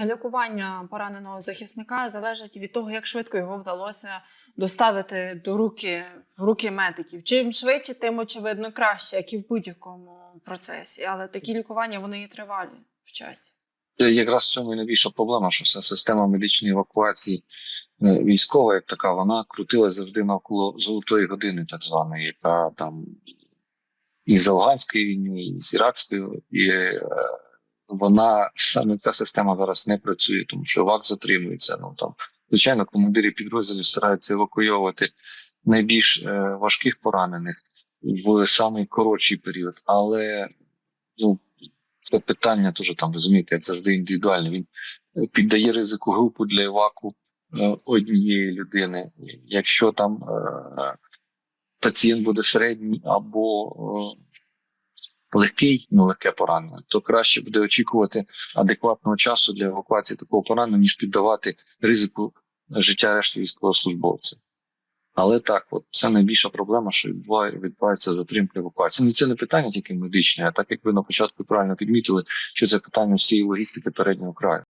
Лікування пораненого захисника залежить від того, як швидко його вдалося доставити до руки в руки медиків. Чим швидше, тим очевидно краще, як і в будь-якому процесі. Але такі лікування вони і тривалі в часі. Е, Якраз в цьому і найбільша проблема, що вся система медичної евакуації е, військова, як така, вона крутилась завжди навколо золотої години, так званої, яка там і з Афганської війни, і з Іракської, і е, вона саме ця система зараз не працює, тому що ВАК затримується. Ну там, звичайно, командирі підрозділів стараються евакуйовувати найбільш е, важких поранених в самий коротший період, але ну це питання теж там розумієте, як завжди індивідуальне. Він е, піддає ризику групу для еваку е, однієї людини. Якщо там е, пацієнт буде середній або е, легкий, ну легке поранення, то краще буде очікувати адекватного часу для евакуації такого поранення, ніж піддавати ризику життя решти військовослужбовця. Але так, от це найбільша проблема, що відбувається затримка евакуації. Ну, це не питання тільки медичне, а так як ви на початку правильно підмітили, що це питання всієї логістики переднього краю.